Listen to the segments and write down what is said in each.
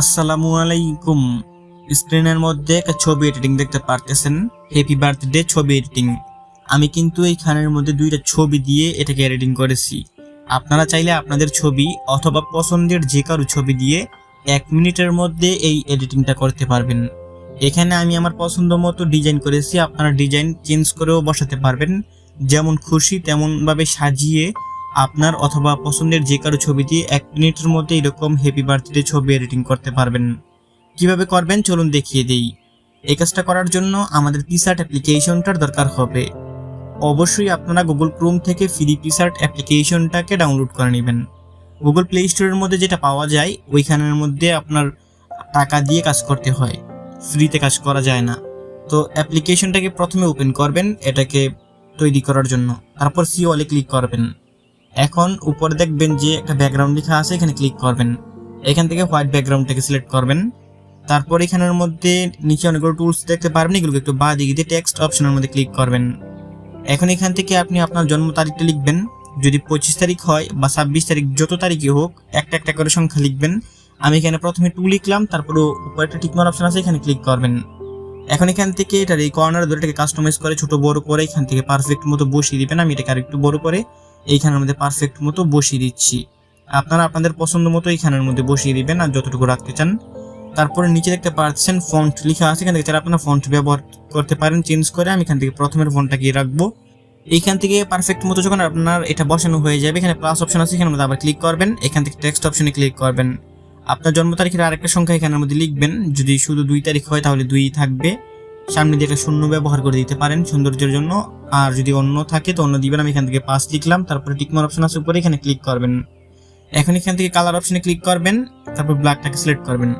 আসসালামু আলাইকুম। স্ক্রিনের মধ্যে একটা ছবি এডিটিং দেখতে পারতেছেন। হ্যাপি বার্থডে ছবি এডিটিং আমি কিন্তু এইখানের মধ্যে দুইটা ছবি দিয়ে এটাকে এডিটিং করেছি। আপনারা চাইলে আপনাদের ছবি অথবা পছন্দের যে কারও ছবি দিয়ে এক মিনিটের মধ্যে এই এডিটিংটা করতে পারবেন। এখানে আমি আমার পছন্দ মতো ডিজাইন করেছি। আপনারা ডিজাইন চেঞ্জ করেও বসাতে পারবেন। যেমন খুশি, তেমনভাবে সাজিয়ে আপনার অথবা পছন্দের যে কারও ছবি দিয়ে এক মিনিটের মধ্যে এরকম হ্যাপি বার্থডে ছবি এডিটিং করতে পারবেন। কীভাবে করবেন চলুন দেখিয়ে দেই। এই কাজটা করার জন্য আমাদের পিসার্ট অ্যাপ্লিকেশনটার দরকার হবে। অবশ্যই আপনারা গুগল ক্রোম থেকে ফ্রি পিসার্ট অ্যাপ্লিকেশনটাকে ডাউনলোড করে নেবেন। গুগল প্লে স্টোরের মধ্যে যেটা পাওয়া যায়, ওইখানের মধ্যে আপনার টাকা দিয়ে কাজ করতে হয়। ফ্রিতে কাজ করা যায় না। তো অ্যাপ্লিকেশনটাকে প্রথমে ওপেন করবেন, এটাকে তৈরি করার জন্য। তারপর সি অলে ক্লিক করবেন। এখন উপরে দেখবেন যে একটা ব্যাকগ্রাউন্ড লেখা আছে, এখানে ক্লিক করবেন। এখান থেকে হোয়াইট ব্যাকগ্রাউন্ডটাকে সিলেক্ট করবেন। তারপর এখানের মধ্যে নিচে অনেকগুলো টুলস দেখতে পারবেন, এগুলোকে একটু বাঁ দিকে দিয়ে টেক্সট অপশনের মধ্যে ক্লিক করবেন। এখন এখান থেকে আপনি আপনার জন্ম তারিখটা লিখবেন। যদি পঁচিশ তারিখ হয় বা ছাব্বিশ তারিখ যত তারিখই হোক, একটা একটা করে সংখ্যা লিখবেন। আমি এখানে প্রথমে টু লিখলাম, তারপর উপরে একটা টিকমার অপশন আছে, এখানে ক্লিক করবেন। এখন এখান থেকে এটার এই কর্নার ধরে এটাকে কাস্টমাইজ করে, ছোট বড় করে এখান থেকে পারফেক্ট মতো বসিয়ে দিবেন। আমি এটাকে আরেকটু বড় করে এইখানের মধ্যে পারফেক্ট মতো বসিয়ে দিচ্ছি। আপনারা আপনাদের পছন্দ মতো এইখানের মধ্যে বসিয়ে দিবেন আর যতটুকু রাখতে চান। তারপরে নিচে দেখতে পাচ্ছেন ফন্ট লেখা আছে, এখান থেকে যারা আপনারা ফন্ট ব্যবহার করতে পারেন চেঞ্জ করে আমি এখান থেকে প্রথমের ফোনটাকে রাখব। এইখান থেকে পারফেক্ট মতো যখন আপনার এটা বসানো হয়ে যাবে, এখানে প্লাস অপশন আছে, এখানের মধ্যে আবার ক্লিক করবেন, এখান থেকে টেক্সট অপশনে ক্লিক করবেন। আপনার জন্ম তারিখের আরেকটা সংখ্যা এখানের মধ্যে লিখবেন, যদি শুধু দুই তারিখ হয় তাহলে দুই থাকবে। সামনে দিয়ে একটা শূন্য ব্যবহার করে দিতে পারেন সৌন্দর্যের জন্য। আর যদি অন্য থাকে, তো অন্য দিবেন। আমি এখান থেকে পাঁচ লিখলাম। তারপরে টিকমার অপশন আছে উপরে, এখানে ক্লিক করবেন। এখন এখান থেকে কালার অপশনে ক্লিক করবেন। তারপর ব্ল্যাকটাকে সিলেক্ট করবেন।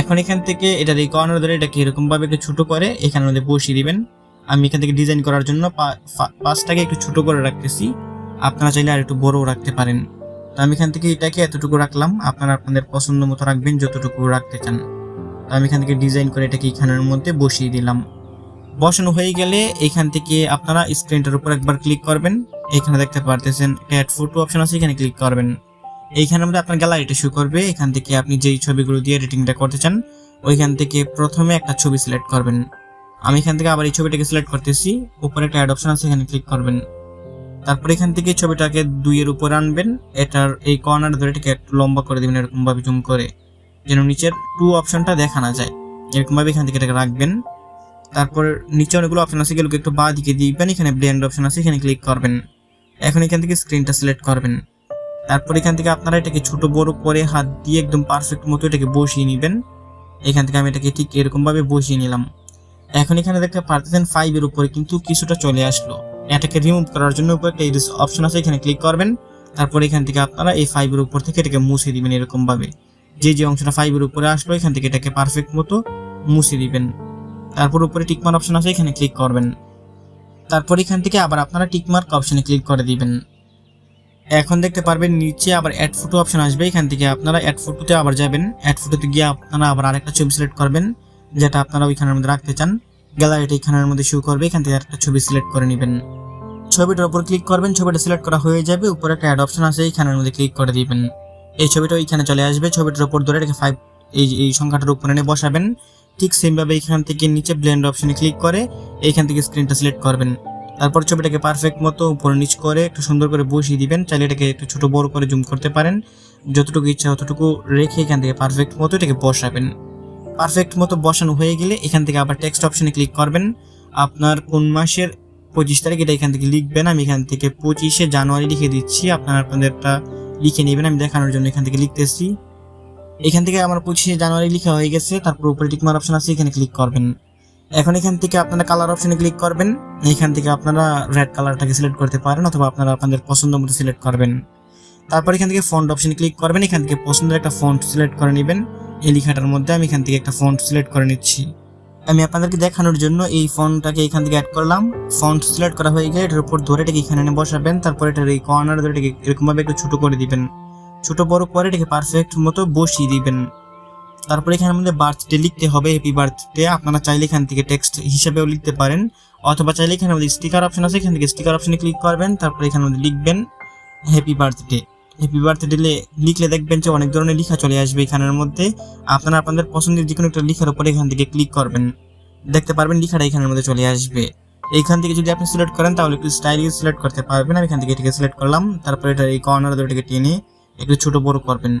এখন এখান থেকে এটার এই কর্নার ধরে এটাকে এরকমভাবে একটু ছোট করে এখানের মধ্যে বসিয়ে দিবেন। আমি এখান থেকে ডিজাইন করার জন্য পাঁচটাকে একটু ছোটো করে রাখতেছি। আপনারা চাইলে আর একটু বড়ও রাখতে পারেন। তো আমি এখান থেকে এটাকে এতটুকু রাখলাম। আপনারা আপনাদের পছন্দ মতো রাখবেন, যতটুকু রাখতে চান। আমি এখান থেকে ডিজাইন করে এটাকে এখানের মধ্যে বসিয়ে দিলাম। বসানো হয়ে গেলে এখান থেকে আপনারা স্ক্রিনটার উপর একবার ক্লিক করবেন। এখানে দেখতে পারতেছেন অ্যাড ফটো অপশন আছে, এখানে ক্লিক করবেন। এইখানের মধ্যে আপনার গ্যালারিটা শো করবে। এখান থেকে আপনি যেই ছবিগুলো দিয়ে এডিটিংটা করতে চান, ওইখান থেকে প্রথমে একটা ছবি সিলেক্ট করবেন। আমি এখান থেকে আবার এই ছবিটাকে সিলেক্ট করতেছি। উপরে একটা অ্যাড অপশন আছে, এখানে ক্লিক করবেন। তারপর এখান থেকে ছবিটাকে দুইয়ের উপর আনবেন। এটার এই কর্নার ধরে এটাকে একটু লম্বা করে দেবেন, এরকমভাবে জুম করে। যেন নিচের টু অপশনটা দেখা না যায়। এরকম ভাবে এখান থেকে এটাকে রাখবেন। তারপর নিচে অনেকগুলো অপশন আছে, এগুলোকে একটু বাঁ দিকে দিবেন। এখানে ব্লেন্ড অপশন আছে, এখানে ক্লিক করবেন। এখন এখান থেকে স্ক্রিনটা সিলেক্ট করবেন। তারপর এখান থেকে আপনারা এটাকে ছোট, বড় করে হাত দিয়ে একদম পারফেক্ট মতো এটাকে বসিয়ে নেবেন। এখান থেকে আমি এটাকে ঠিক এরকমভাবে বসিয়ে নিলাম। এখন এখানে দেখতে পারতেছেন ফাইভের উপরে কিন্তু কিছুটা চলে আসলো। এটাকে রিমুভ করার জন্য উপরে একটা অপশন আছে, এখানে ক্লিক করবেন। তারপর এখান থেকে আপনারা এই ফাইভের উপর থেকে এটাকে মুছে দিবেন এরকম ভাবে যে যে অংশটা ফাইভের উপরে আসলো, এখান থেকে এটাকে পারফেক্ট মতো মুছে দিবেন। তারপর উপরে টিকমার্ক অপশন আছে, এখানে ক্লিক করবেন। তারপর এখান থেকে আবার আপনারা টিকমার্ক অপশনে ক্লিক করে দিবেন। এখন দেখতে পারবেন নিচে আবার অ্যাড ফটো অপশন আসবে, এখান থেকে আপনারা অ্যাড ফটোতে আবার যাবেন। অ্যাড ফটোতে গিয়ে আপনারা আবার আরেকটা ছবি সিলেক্ট করবেন, যেটা আপনারা ওইখানের মধ্যে রাখতে চান। গ্যালারিটা এখানের মধ্যে শো করবে, এখান থেকে একটা ছবি সিলেক্ট করে নেবেন। ছবিটার উপর ক্লিক করবেন, ছবিটা সিলেক্ট করা হয়ে যাবে, উপরে একটা অ্যাড অপশন আছে এইখানের মধ্যে ক্লিক করে দিবেন। এই ছবিটা ওইখানে চলে আসবে। ছবিটার উপর ধরে রেখে ফাইভ এই এই সংখ্যাটার উপরে এনে বসাবেন। ঠিক সেমভাবে এখান থেকে নিচে ব্লেন্ড অপশনে ক্লিক করে এইখান থেকে স্ক্রিনটা সিলেক্ট করবেন। তারপর ছবিটাকে পারফেক্ট মতো উপর নিচ করে একটু সুন্দর করে বসিয়ে দিবেন। চাইলে এটাকে একটু ছোট বড় করে জুম করতে পারেন। যতটুকু ইচ্ছা ততটুকু রেখে এখান থেকে পারফেক্ট মতো এটাকে বসাবেন। পারফেক্ট মতো বসানো হয়ে গেলে এখান থেকে আবার টেক্সট অপশনে ক্লিক করবেন। আপনার কোন মাসের পঁচিশ তারিখ এটা এখান থেকে লিখবেন। আমি এখান থেকে পঁচিশে জানুয়ারি লিখে দিচ্ছি। আপনার আপনাদেরটা লিখে নেবেন, আমি দেখানোর জন্য এখান থেকে লিখতেছি। এখান থেকে আমার পঁচিশে জানুয়ারি লেখা হয়ে গেছে, তারপর উপরে টিকমার অপশন আছে, এখানে ক্লিক করবেন। এখন এখান থেকে আপনারা কালার অপশনে ক্লিক করবেন, এখান থেকে আপনারা রেড কালারটাকে সিলেক্ট করতে পারেন, অথবা আপনারা আপনাদের পছন্দ মতো সিলেক্ট করবেন। তারপর এখান থেকে ফন্ট অপশনে ক্লিক করবেন, এখান থেকে পছন্দের একটা ফন্ট সিলেক্ট করে নেবেন। এই লেখাটার মধ্যে আমি এখান থেকে একটা ফন্ট সিলেক্ট করে নিচ্ছি। আমি আপনাদেরকে দেখানোর জন্য এই ফোনটাকে এখান থেকে অ্যাড করলাম। ফন্ট সিলেক্ট করা হয়ে গেলে এটার উপর ধরে এটাকে এখানে এনে বসাবেন, তারপর এটার এই কর্নার ধরে এটাকে এরকমভাবে একটু ছোট করে দিবেন। ছোট বড় করে এটাকে পারফেক্ট মতো বসিয়ে দিবেন। তারপর এখানের মধ্যে বার্থডে লিখতে হবে হ্যাপি বার্থডে আপনারা চাইলে এখান থেকে টেক্সট হিসাবেও লিখতে পারেন। অথবা চাইলে এখানে আমাদের স্টিকার অপশন আছে, এখান থেকে স্টিকার অপশনে ক্লিক করবেন, তারপর এখানে আমাদের লিখবেন হ্যাপি বার্থডে হ্যাপি বার্থডে লিখলে দেখবেন যে অনেক ধরনের লেখা চলে আসবে এখানের মধ্যে। আপনারা আপনাদের পছন্দের যে কোনো একটা লেখার উপরে এখান থেকে ক্লিক করবেন। দেখতে পারবেন লেখাটা এখানের মধ্যে চলে আসবে। এইখান থেকে যদি আপনি সিলেক্ট করেন, তাহলে একটু স্টাইলিশ সিলেক্ট করতে পারবেন। আমি এখান থেকে এটাকে সিলেক্ট করলাম। তারপরে এটা এই কর্নার দুটোকে টেনে একটু ছোট বড় করবেন।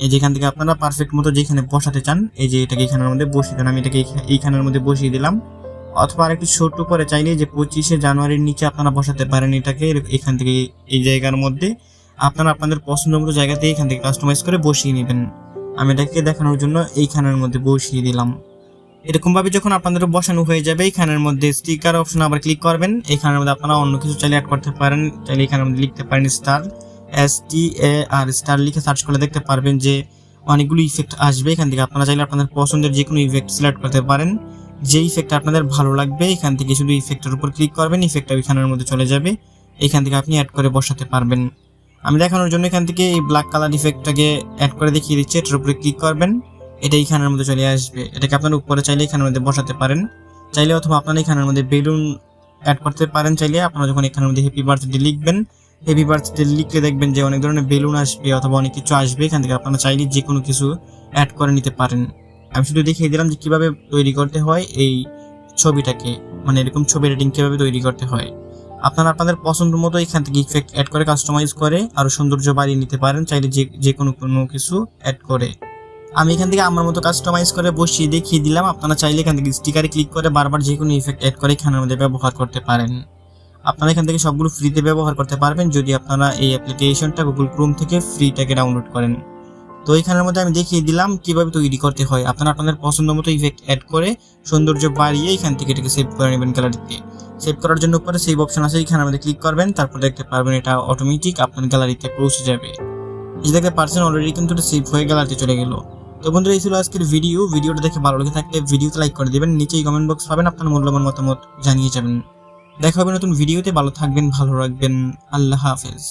এই যেখান থেকে আপনারা পারফেক্ট মতো যেখানে বসাতে চান, এই যে এটাকে এখানের মধ্যে বসিয়ে দেন। আমি এটাকে এইখা- এইখানের মধ্যে বসিয়ে দিলাম। অথবা আরেকটু ছোট করে চাইলে যে পঁচিশে জানুয়ারির নিচে আপনারা বসাতে পারেন এটাকে। এখান থেকে এই জায়গার মধ্যে। আপনারা আপনাদের পছন্দ মতো জায়গাতে এখান থেকে কাস্টমাইজ করে বসিয়ে নেবেন। আমি এটাকে দেখানোর জন্য এইখানের মধ্যে বসিয়ে দিলাম। এরকম ভাবে যখন আপনাদের বসানো হয়ে যাবে এইখানের মধ্যে স্টিকার অপশন আবার ক্লিক করবেন। এইখানের মধ্যে আপনারা অন্য কিছু চাইলে অ্যাড করতে পারেন। চাইলে এখানের মধ্যে লিখতে পারেন star S T A R star লিখে সার্চ করলে দেখতে পারবেন যে অনেকগুলো ইফেক্ট আসবে। এখান থেকে আপনারা চাইলে আপনাদের পছন্দের যে কোনো ইফেক্ট সিলেক্ট করতে পারেন। যে ইফেক্ট আপনাদের ভালো লাগবে, এখান থেকে শুধু ইফেক্টের উপর ক্লিক করবেন। ইফেক্টটা ওইখানের মধ্যে চলে যাবে। এখান থেকে আপনি অ্যাড করে বসাতে পারবেন। আমি দেখানোর জন্য এখান থেকে এই ব্ল্যাক কালার ইফেক্টটাকে অ্যাড করে দেখিয়ে দিচ্ছি। এটার উপরে ক্লিক করবেন। এটা এইখানের মধ্যে চলে আসবে। এটাকে আপনার উপরে চাইলে এখানের মধ্যে বসাতে পারেন। চাইলে অথবা আপনারা এখানের মধ্যে বেলুন অ্যাড করতে পারেন চাইলে। আপনারা যখন এখানের মধ্যে হ্যাপি বার্থডে লিখবেন হ্যাপি বার্থডে লিখলে দেখবেন যে অনেক ধরনের বেলুন আসবে অথবা অনেক কিছু আসবে। এখান থেকে আপনারা চাইলে যে কোনো কিছু অ্যাড করে নিতে পারেন। আমি শুধু দেখিয়ে দিলাম যে কীভাবে তৈরি করতে হয় এই ছবিটাকে। মানে এরকম ছবি রেটিং কীভাবে তৈরি করতে হয়। আপনারা আপনাদের পছন্দ মতো এখান থেকে ইফেক্ট অ্যাড করে কাস্টমাইজ করে আরও সৌন্দর্য বাড়িয়ে নিতে পারেন, চাইলে যে যে কোনো কোনো কিছু অ্যাড করে। আমি এখান থেকে আমার মতো কাস্টমাইজ করে বসিয়ে দেখিয়ে দিলাম। আপনারা চাইলে এখান থেকে স্টিকারে ক্লিক করে বারবার যে কোনো ইফেক্ট অ্যাড করে এখানের মধ্যে ব্যবহার করতে পারেন। আপনারা এখান থেকে সবগুলো ফ্রিতে ব্যবহার করতে পারবেন যদি আপনারা এই অ্যাপ্লিকেশনটা গুগল ক্রোম থেকে ফ্রিটাকে ডাউনলোড করেন। তো এখানের মধ্যে আমি দেখিয়ে দিলাম কীভাবে তৈরি করতে হয়। আপনারা আপনাদের পছন্দ মতো ইফেক্ট অ্যাড করে সৌন্দর্য বাড়িয়ে এখান থেকে এটাকে সেভ করে নেবেন গ্যালারিতে সেভ করার জন্য উপরে সেভ অপশন আছে, এখানে আমাদের ক্লিক করবেন, তারপর দেখতে পারবেন এটা অটোমেটিক আপনার গ্যালারিতে পৌঁছে যাবে। এই দেখতে পারছেন অলরেডি কিন্তু এটা সেভ হয়ে গ্যালারিতে চলে গেল। তো বন্ধুরা, এই ছিল আজকের ভিডিও ভিডিওটা দেখে ভালো লেগে থাকলে ভিডিওতে লাইক করে দেবেন, নিচেই কমেন্ট বক্স পাবেন, আপনার মূল্যবান মতামত জানিয়ে যাবেন। দেখা হবে নতুন ভিডিওতে ভালো থাকবেন, ভালো রাখবেন, আল্লাহ হাফেজ।